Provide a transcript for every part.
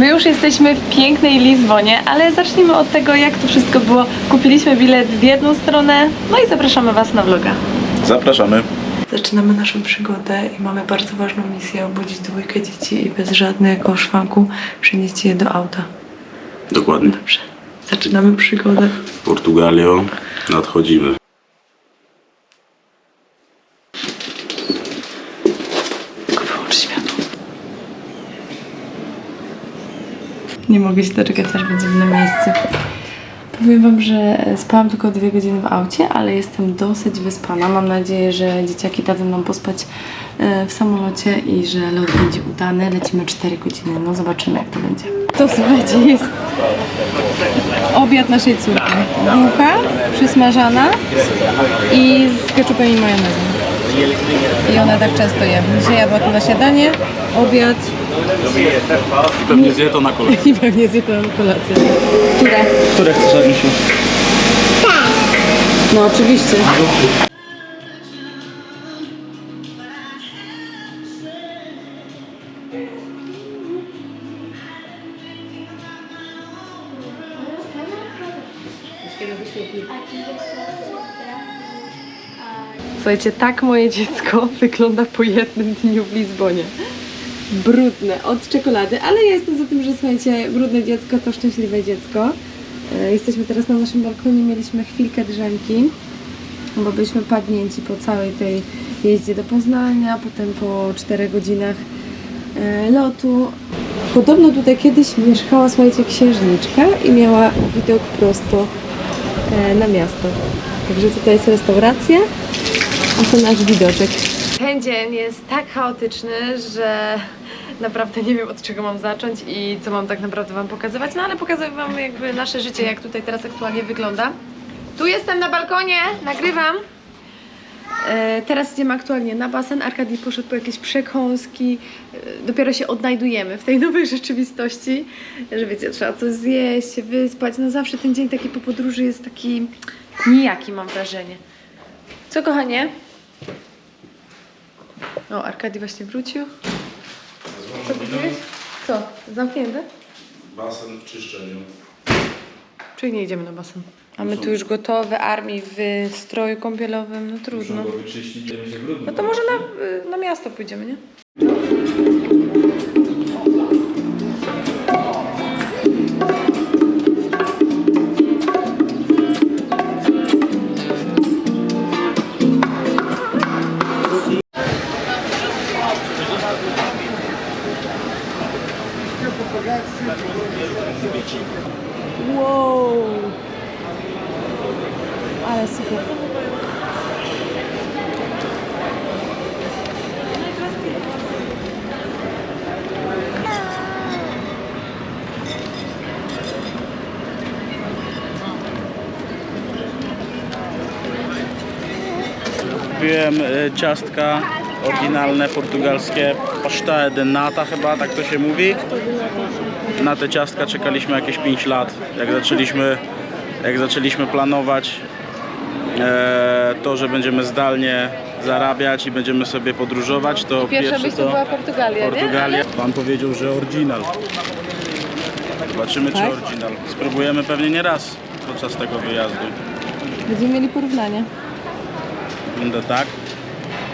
My już jesteśmy w pięknej Lizbonie, ale zacznijmy od tego, jak to wszystko było. Kupiliśmy bilet w jedną stronę, no i zapraszamy Was na vloga. Zapraszamy. Zaczynamy naszą przygodę i mamy bardzo ważną misję obudzić dwójkę dzieci i bez żadnego szwanku przenieść je do auta. Dokładnie. Dobrze. Zaczynamy przygodę. Portugalio, nadchodzimy. Nie mogę się doczekać, aż będziemy na miejscu. Powiem Wam, że spałam tylko dwie godziny w aucie, ale jestem dosyć wyspana. Mam nadzieję, że dzieciaki dadzą nam pospać e, w samolocie i że lot będzie udany. Lecimy 4 godziny, no zobaczymy jak to będzie. To słuchajcie, jest obiad naszej córki. Bułka przysmażana i z keczupem i majonezem. I ona tak często je. Dzisiaj jadła to na śniadanie, obiad I pewnie zje to na kolę. i pewnie zje to na kolację. Które? Które chcesz, Anusiu? No oczywiście. Słuchajcie, tak moje dziecko wygląda po jednym dniu w Lizbonie. Brudne od czekolady, ale ja jestem za tym, że słuchajcie, brudne dziecko to szczęśliwe dziecko. E, Jesteśmy teraz na naszym balkonie, mieliśmy chwilkę drzemki, bo byliśmy padnięci po całej tej jeździe do Poznania, potem po 4 godzinach e, lotu. Podobno tutaj kiedyś mieszkała, słuchajcie, księżniczka i miała widok prosto e, na miasto. Także tutaj jest restauracja, a to nasz widoczek. Ten dzień jest tak chaotyczny, że naprawdę nie wiem od czego mam zacząć i co mam tak naprawdę Wam pokazywać, no ale pokazuję Wam jakby nasze życie, jak tutaj teraz aktualnie wygląda. Tu jestem na balkonie, nagrywam. E, teraz idziemy aktualnie na basen. Arkadii poszedł po jakieś przekąski. E, dopiero się odnajdujemy w tej nowej rzeczywistości, że wiecie, trzeba coś zjeść, się wyspać. No zawsze ten dzień taki po podróży jest taki nijaki, mam wrażenie. Co kochanie? O, Arkadii właśnie wrócił. Co kupiłeś? Co? Zamknięte? Basen w czyszczeniu. Czyli nie idziemy na basen. A my tu już gotowe, armii w stroju kąpielowym, no trudno. go wyczyścić, się brudno. No to może na, na miasto pójdziemy, nie? Kupiłem y, ciastka oryginalne portugalskie paszta de nata chyba, tak to się mówi. Na te ciastka czekaliśmy jakieś 5 lat. Jak zaczęliśmy, jak zaczęliśmy planować e, to, że będziemy zdalnie zarabiać i będziemy sobie podróżować, to Pierwsza pierwsze byś to była Portugalia, nie? Portugalia. Pan powiedział, że oryginal. Zobaczymy Tak? czy oryginal. Spróbujemy pewnie nie raz podczas tego wyjazdu. Będziemy mieli porównanie. Wygląda tak.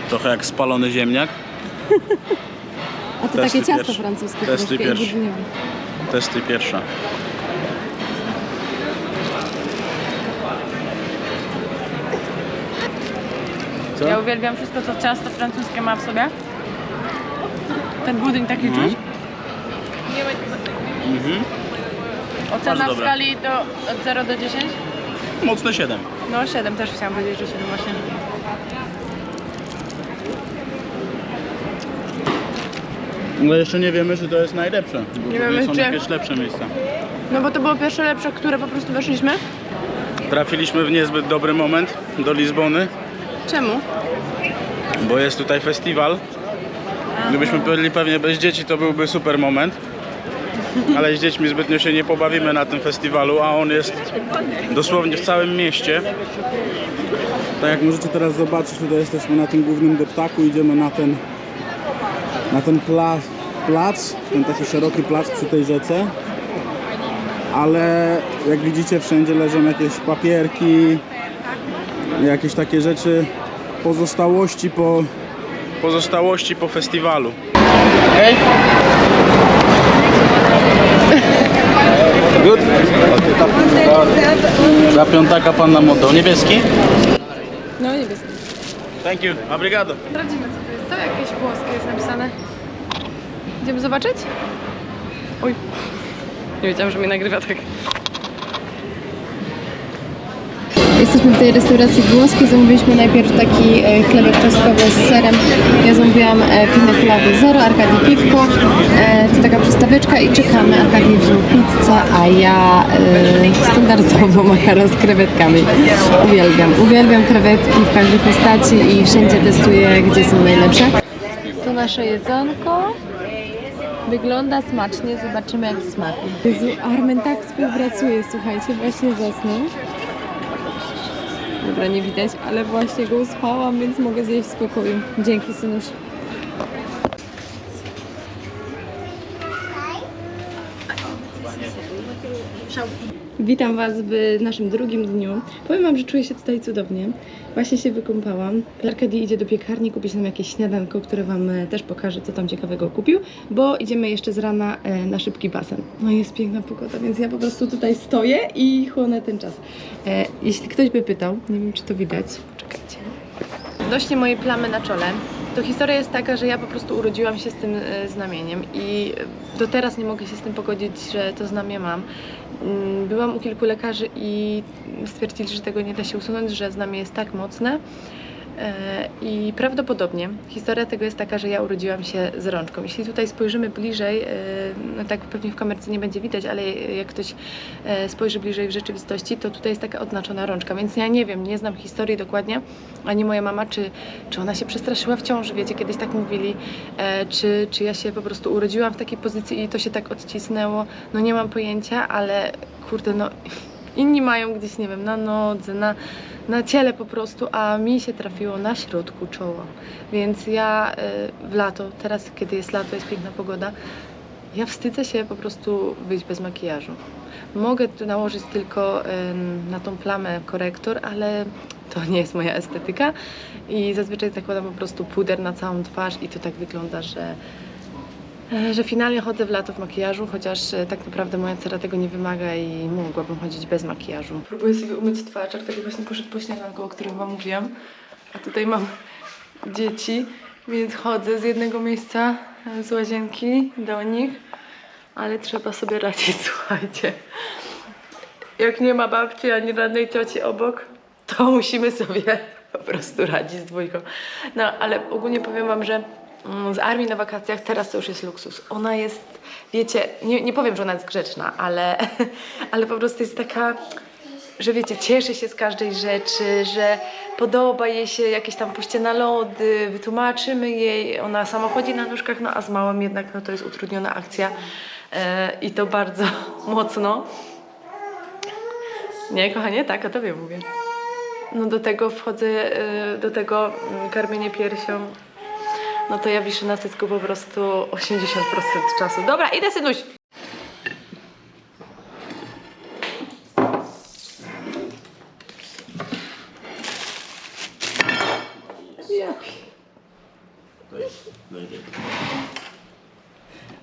Trochę jak spalony ziemniak. A to Testy takie ciasto pierwsze. francuskie Testy troszkę i pierwsze. budyniowe. Testy pierwsza. Co? Ja uwielbiam wszystko, co ciasto francuskie ma w sobie. Ten budyń taki Mhm. czuć. Mhm. Ocena Bardzo w dobre. skali do, od 0 do 10? Mocne 7. No 7 też chciałam powiedzieć, że 7 właśnie. Ale jeszcze nie wiemy, czy to jest najlepsze. Bo Nie wiemy, są czy- jakieś lepsze miejsca. No bo to było pierwsze lepsze, które po prostu weszliśmy. Trafiliśmy w niezbyt dobry moment do Lizbony, Czemu? bo jest tutaj festiwal. Gdybyśmy byli pewnie bez dzieci, to byłby super moment. Ale z dziećmi zbytnio się nie pobawimy na tym festiwalu, a on jest dosłownie w całym mieście. Tak jak możecie teraz zobaczyć, tutaj jesteśmy na tym głównym deptaku, idziemy na ten, na ten plac plac, ten taki szeroki plac przy tej rzece. Ale jak widzicie wszędzie leżą jakieś papierki, jakieś takie rzeczy, pozostałości po, pozostałości po festiwalu. Hej! Good. Za piątaka pan nam oddał. Niebieski? No nie wiem. Thank you. Obrigado. Sprawdzimy co to jest. Co jakieś włoskie jest napisane? Idziemy zobaczyć? Oj. Nie wiedziałam, że mnie nagrywa tak. Jesteśmy w tej restauracji włoskiej. Zamówiliśmy najpierw taki e, chlebek czosnkowy z serem. Ja zamówiłam e, pina zero, Arkadii piwko. E, to taka przystaweczka i czekamy. Arkadii wziął pizzę, a ja e, standardowo makaron z krewetkami. Uwielbiam. Uwielbiam krewetki w każdej postaci i wszędzie testuję, gdzie są najlepsze. To nasze jedzonko. Wygląda smacznie, zobaczymy jak smakuje. Jezu, Armen tak współpracuje, słuchajcie, właśnie zasnął. Dobra, nie widać, ale właśnie go uspałam, więc mogę zjeść w spokoju. Dzięki, synuś. Witam Was w naszym drugim dniu. Powiem Wam, że czuję się tutaj cudownie. Właśnie się wykąpałam. Arkady idzie do piekarni kupić nam jakieś śniadanko, które Wam e, też pokażę, co tam ciekawego kupił, bo idziemy jeszcze z rana e, na szybki basen. No jest piękna pogoda, więc ja po prostu tutaj stoję i chłonę ten czas. E, Jeśli ktoś by pytał, nie wiem czy to widać, poczekajcie. Dośnie mojej plamy na czole. To historia jest taka, że ja po prostu urodziłam się z tym znamieniem i do teraz nie mogę się z tym pogodzić, że to znamię mam. Mm, Byłam u kilku lekarzy i stwierdzili, że tego nie da się usunąć, że znamie jest tak mocne. E, I prawdopodobnie historia tego jest taka, że ja urodziłam się z rączką. Jeśli tutaj spojrzymy bliżej, e, no tak pewnie w kamerce nie będzie widać, ale jak ktoś e, spojrzy bliżej w rzeczywistości, to tutaj jest taka odznaczona rączka, więc ja nie wiem, nie znam historii dokładnie, ani moja mama, czy, czy ona się przestraszyła w ciąży, wiecie, kiedyś tak mówili, czy, czy ja się po prostu urodziłam w takiej pozycji i to się tak odcisnęło, no nie mam pojęcia, ale kurde, no inni mają gdzieś, nie wiem, na nodze, na, na ciele po prostu, a mi się trafiło na środku czoła. Więc ja y, w lato, teraz kiedy jest lato, jest piękna pogoda, ja wstydzę się po prostu wyjść bez makijażu. Mogę tu nałożyć tylko ym, na tą plamę korektor, ale to nie jest moja estetyka i zazwyczaj zakładam po prostu puder na całą twarz i to tak wygląda, że że finalnie chodzę w lato w makijażu, chociaż e, tak naprawdę moja cera tego nie wymaga i mogłabym chodzić bez makijażu. Próbuję sobie umyć twarz, tak właśnie poszedł po śniadanku, o którym Wam mówiłam. A tutaj mam dzieci, więc chodzę z jednego miejsca e, z łazienki do nich, ale trzeba sobie radzić, słuchajcie. Jak nie ma babci ani żadnej cioci obok, to musimy sobie po prostu radzić z dwójką. No, ale ogólnie powiem Wam, że z armii na wakacjach teraz to już jest luksus. Ona jest, wiecie, nie, nie powiem, że ona jest grzeczna, ale, ale po prostu jest taka, że wiecie, cieszy się z każdej rzeczy, że podoba jej się jakieś tam pójście na lody, wytłumaczymy jej, ona sama chodzi na nóżkach, no a z małym jednak no, to jest utrudniona akcja e, i to bardzo mocno. Nie, kochanie, tak, o tobie mówię. No do tego wchodzę, y, do tego mm, karmienie piersią. No to ja wiszę na cycku po prostu 80% czasu. Dobra, idę synuś!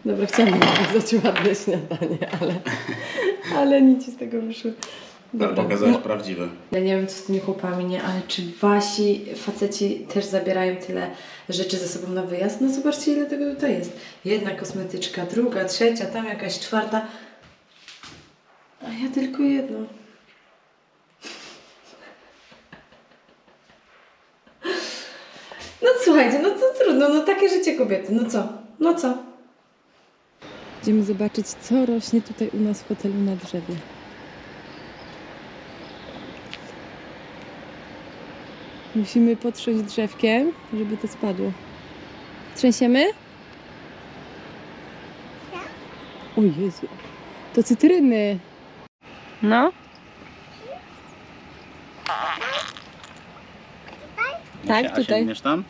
Dobra, chciałam pokazać ładne śniadanie, ale, ale nic z tego wyszło. Pokazałeś prawdziwe. Ja nie wiem, co z tymi chłopami, nie, ale czy wasi faceci też zabierają tyle rzeczy ze sobą na wyjazd? No zobaczcie, ile tego tutaj jest. Jedna kosmetyczka, druga, trzecia, tam jakaś czwarta. A ja tylko jedną. No słuchajcie, no to trudno, no takie życie kobiety, no co? No co? Idziemy zobaczyć, co rośnie tutaj u nas w hotelu na drzewie. Musimy potrząść drzewkiem, żeby to spadło. Trzęsiemy? O Jezu, to cytryny. No. Tak, A tutaj. sięgniesz tam?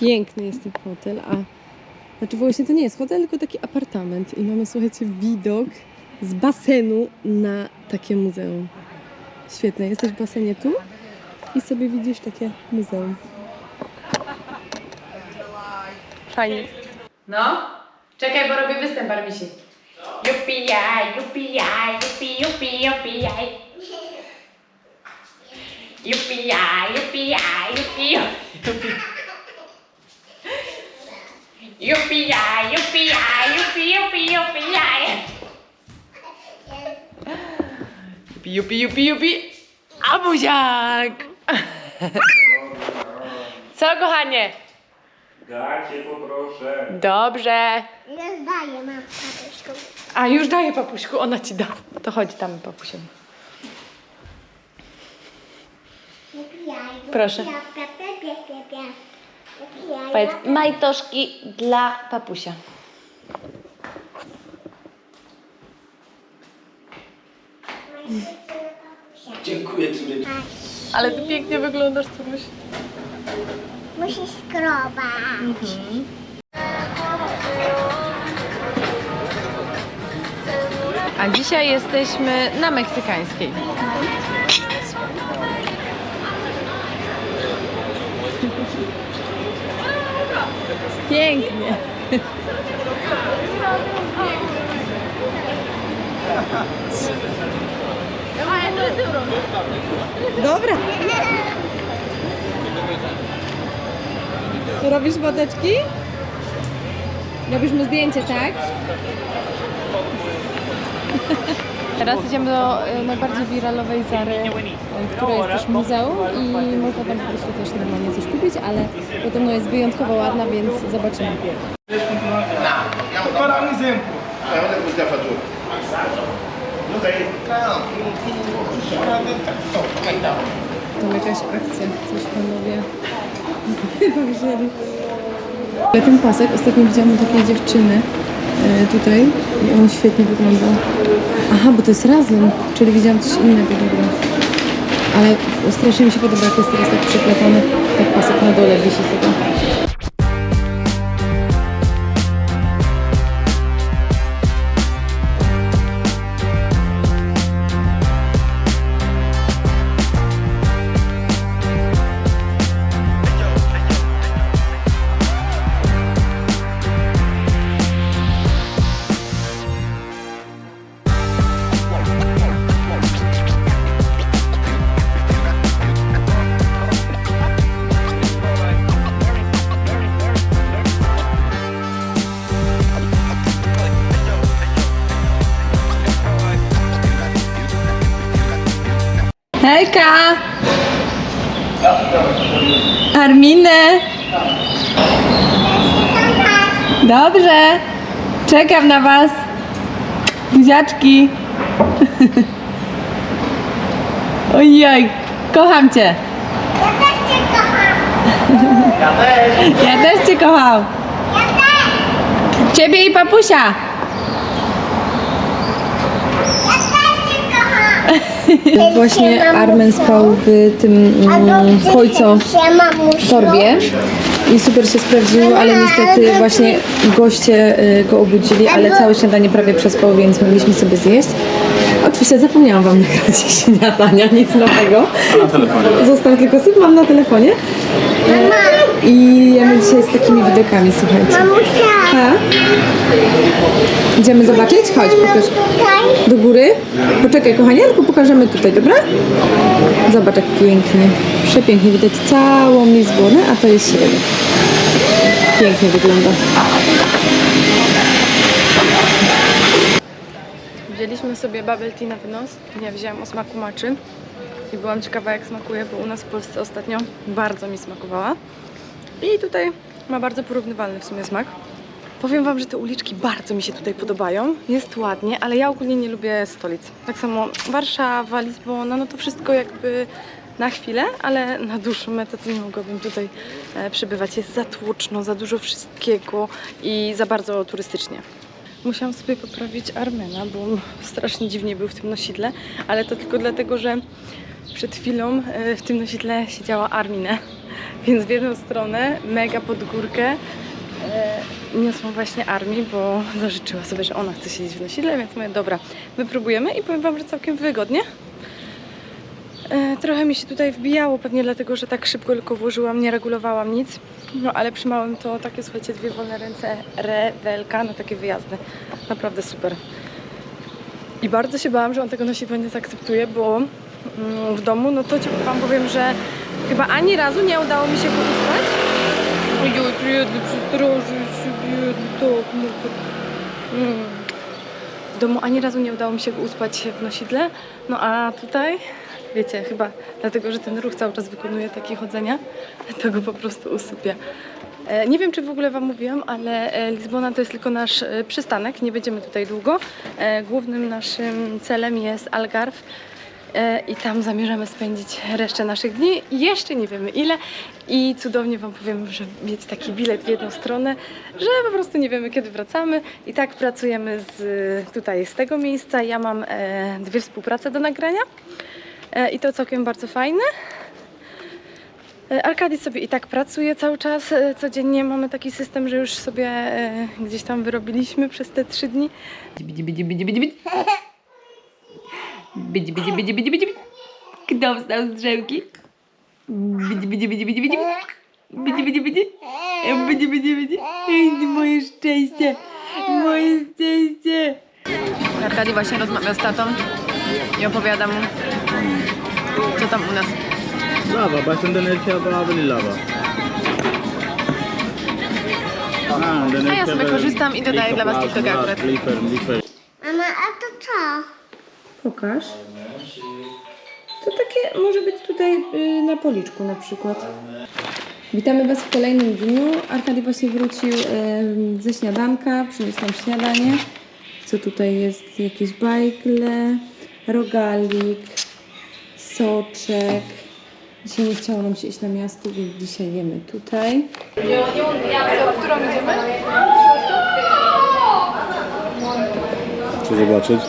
Piękny jest ten hotel, a znaczy właśnie to nie jest hotel, tylko taki apartament i mamy, słuchajcie, widok z basenu na takie muzeum. Świetne, jesteś w basenie tu i sobie widzisz takie muzeum. Fajnie. No, czekaj, bo robię występ, Armisi. Jupi jaj, jupi jaj, jupi, jupi, jupi jaj. Jupi jaj, jupi jaj, jupi, jupi. Jupi jaj, jupi jaj, jupi, jupi, jupi jaj. Jupi, jupi, jupi. A buziak! Co, kochanie? Gacie poproszę. Dobrze. Ja zdaję, mam papuszką. A już daję papuśku, ona ci da. To chodź tam, papusiu. Proszę. Powiedz majtoszki dla papusia. Dziękuję córeczko. Ale ty pięknie wyglądasz, Turuś. Musisz skrobać. A dzisiaj jesteśmy na meksykańskiej. Pięknie. Dobra. Robisz wodeczki? Robisz mu zdjęcie, tak? Teraz idziemy do e, najbardziej wiralowej Zary, e, która jest też muzeum i można tam po prostu też normalnie coś kupić, ale podobno jest wyjątkowo ładna, więc zobaczymy. Tam jakaś akcja, coś panowie wzięli. Ale ten pasek, ostatnio widziałam u takiej dziewczyny tutaj i on świetnie wyglądał. Aha, bo to jest razem, czyli widziałam coś innego, dobra. Ale strasznie mi się podoba, jak jest teraz tak przeplatany, tak pasek na dole wisi sobie. Hejka! Arminę! Dobrze! Czekam na was! Buziaczki! Ojoj! Kocham cię! Ja też cię kocham! Ciebie i papusia! Właśnie Armen spał w tym mm, kojco torbie. I super się sprawdziło, ale niestety właśnie goście y, go obudzili, ale całe śniadanie prawie przespał, więc mogliśmy sobie zjeść. Oczywiście zapomniałam Wam nagrać śniadania, nic nowego. Został tylko syp, mam na telefonie. E, I jemy dzisiaj z takimi widokami, słuchajcie. Mamusia, Ha? Idziemy zobaczyć? Chodź, pokaż. tutaj. Do góry? Poczekaj, kochanie, tylko pokażemy tutaj, dobra? Zobacz, jak pięknie. Przepięknie widać całą Lizbonę, a to jest średnia. Pięknie wygląda. Wzięliśmy sobie bubble tea na wynos. Ja wzięłam o smaku maczy. I byłam ciekawa, jak smakuje, bo u nas w Polsce ostatnio bardzo mi smakowała. I tutaj ma bardzo porównywalny w sumie smak. Powiem Wam, że te uliczki bardzo mi się tutaj podobają. Jest ładnie, ale ja ogólnie nie lubię stolic. Tak samo Warszawa, Lizbona, no to wszystko jakby na chwilę, ale na dłuższą metę to nie mogłabym tutaj e, przebywać. Jest za tłoczno, za dużo wszystkiego i za bardzo turystycznie. Musiałam sobie poprawić Armena, bo on strasznie dziwnie był w tym nosidle, ale to tylko dlatego, że Przed chwilą e, w tym nosidle siedziała Arminę, więc w jedną stronę, mega pod górkę, e, niosłam właśnie Armi, bo zażyczyła sobie, że ona chce siedzieć w nosidle, więc mówię, dobra, wypróbujemy i powiem Wam, że całkiem wygodnie. E, Trochę mi się tutaj wbijało, pewnie dlatego, że tak szybko tylko włożyłam, nie regulowałam nic. No ale przy małym to takie, słuchajcie, dwie wolne ręce, rewelka na takie wyjazdy. Naprawdę super. I bardzo się bałam, że on tego nosidła nie zaakceptuje, bo mm, w domu, no to ci wam powiem, że chyba ani razu nie udało mi się go uspać. Ojoj, biedny, przystrożył się, biedny, tak, no to... Mm. W domu ani razu nie udało mi się go uspać w nosidle, no a tutaj, wiecie, chyba dlatego, że ten ruch cały czas wykonuje takie chodzenia, to go po prostu usypia. E, Nie wiem, czy w ogóle Wam mówiłam, ale e, Lizbona to jest tylko nasz e, przystanek, nie będziemy tutaj długo. Głównym naszym celem jest Algarve i tam zamierzamy spędzić resztę naszych dni. Jeszcze nie wiemy ile i cudownie Wam powiem, że mieć taki bilet w jedną stronę, że po prostu nie wiemy kiedy wracamy i tak pracujemy z, tutaj z tego miejsca. Ja mam dwie współprace do nagrania i to całkiem bardzo fajne. E, Arkady sobie i tak pracuje cały czas, e, codziennie mamy taki system, że już sobie e, gdzieś tam wyrobiliśmy przez te trzy dni. Bidzi. Kto wstał z drzemki? E, moje szczęście. Moje szczęście. Arkady właśnie rozmawia z tatą i opowiada mu, tam u nas. Lava, basta andare nel fiato di lava. A ja sobie korzystam i dodaję dla was. Lifer, lifer. Mama, a to co? Pokaż. To takie może być tutaj y, na policzku na przykład. Witamy Was w kolejnym dniu. Arkady właśnie wrócił y, ze śniadanka, przyniósł nam śniadanie. Co tutaj jest? Jakieś bajkle, rogalik, soczek. Dzisiaj nie chciało nam się iść na miasto, więc dzisiaj jemy tutaj. którą idziemy? Chcę zobaczyć.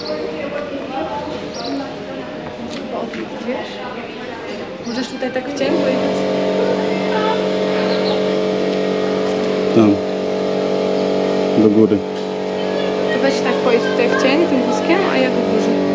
Wiesz? Możesz tutaj tak w cień pojechać? Tam. Do góry. To weź tak pojedź tutaj w cień tym wózkiem, a ja do góry.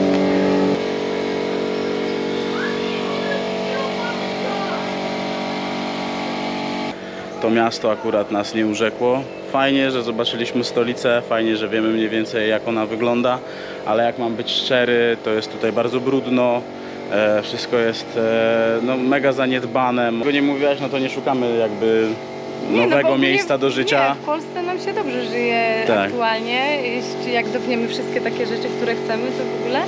To miasto akurat nas nie urzekło. Fajnie, że zobaczyliśmy stolicę, fajnie, że wiemy mniej więcej jak ona wygląda, ale jak mam być szczery, to jest tutaj bardzo brudno. E, wszystko jest e, no, mega zaniedbane. Tego nie mówiłaś, no to nie szukamy jakby nowego bo miejsca do życia. Nie, w Polsce nam się dobrze żyje Tak. aktualnie. Jeśli jak dopniemy wszystkie takie rzeczy, które chcemy, to w ogóle.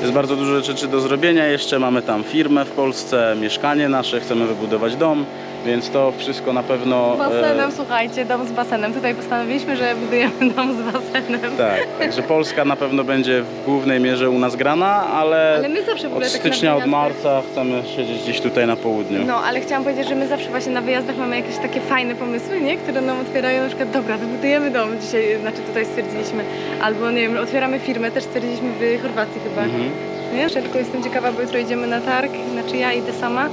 Jest bardzo dużo rzeczy do zrobienia jeszcze. Mamy tam firmę w Polsce, mieszkanie nasze, chcemy wybudować dom, więc to wszystko na pewno. Z basenem, słuchajcie, dom z basenem. Tutaj postanowiliśmy, że budujemy dom z basenem. Tak, także Polska na pewno będzie w głównej mierze u nas grana, ale, Ale my zawsze w ogóle od tak na stycznia, od wyjazdach- marca chcemy siedzieć gdzieś tutaj na południu. No, ale chciałam powiedzieć, że my zawsze właśnie na wyjazdach mamy jakieś takie fajne pomysły, nie? Które nam otwierają na przykład, dobra, wybudujemy dom dzisiaj, znaczy tutaj stwierdziliśmy, albo nie wiem, otwieramy firmę, też stwierdziliśmy w Chorwacji chyba. Mhm. Nie? Że tylko jestem ciekawa, bo jutro idziemy na targ, znaczy ja idę sama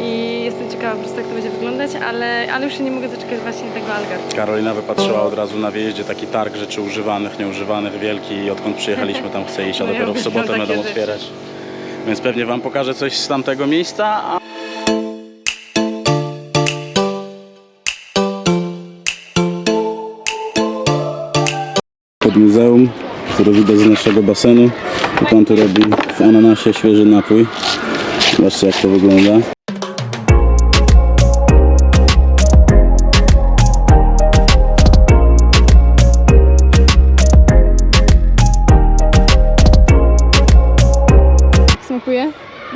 i jestem ciekawa po prostu jak to będzie wyglądać, ale, ale już się nie mogę doczekać właśnie tego Algarve. Karolina wypatrzyła od razu na wyjeździe taki targ rzeczy używanych, nieużywanych, wielki i odkąd przyjechaliśmy tam chce iść, a No ja dopiero w uwielbiam sobotę takie będą rzeczy. otwierać. Więc pewnie Wam pokażę coś z tamtego miejsca, a pod muzeum, które widać z naszego basenu. I pan tu robi w ananasie świeży napój. Zobaczcie jak to wygląda.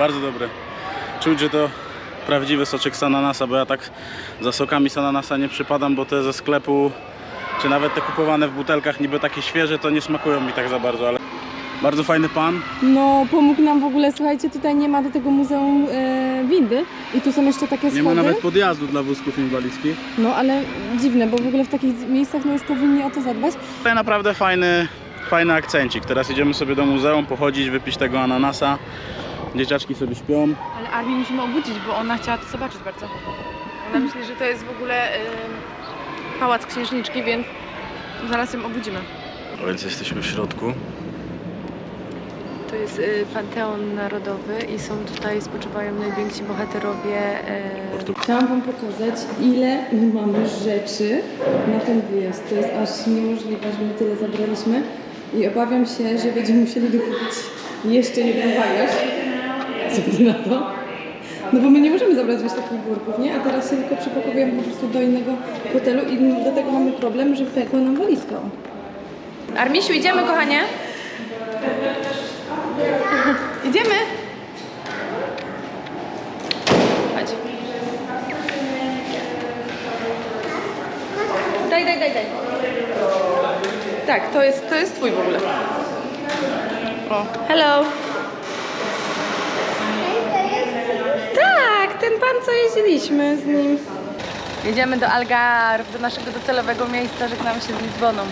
Bardzo dobre. Czuć, że to prawdziwy soczek z ananasa, bo ja tak za sokami z ananasa nie przypadam, bo te ze sklepu, czy nawet te kupowane w butelkach niby takie świeże, to nie smakują mi tak za bardzo, ale bardzo fajny pan. No, pomógł nam w ogóle, słuchajcie, tutaj nie ma do tego muzeum e, windy i tu są jeszcze takie Nie schody. ma nawet podjazdu dla wózków inwalidzkich. No, ale dziwne, bo w ogóle w takich miejscach no już powinni o to zadbać. To naprawdę fajny, fajny akcencik. Teraz idziemy sobie do muzeum, pochodzić, wypić tego ananasa Dzieciaczki sobie śpią. Ale Armię musimy obudzić, bo ona chciała to zobaczyć bardzo. Ona myśli, że to jest w ogóle y, pałac księżniczki, więc zaraz ją obudzimy. A więc jesteśmy w środku. To jest y, Panteon Narodowy i są tutaj, spoczywają najwięksi bohaterowie. Y... Chciałam Wam pokazać, ile my mamy rzeczy na ten wyjazd. To jest aż niemożliwe, że my tyle zabraliśmy i obawiam się, że będziemy musieli dokupić jeszcze jeden bagaż. Ty na to? No bo my nie możemy zabrać wiesz takich worków, nie? A teraz się tylko przepakowujemy po prostu do innego hotelu i do tego mamy problem, że pękła nam walizka. Armisiu, idziemy kochanie? Idziemy? Chodź. Daj, daj, daj, daj. Tak, to jest, to jest twój w ogóle. O, hello. Pan, co jeździliśmy z nim. Jedziemy do Algarve, do naszego docelowego miejsca, żegnamy się z Lizboną.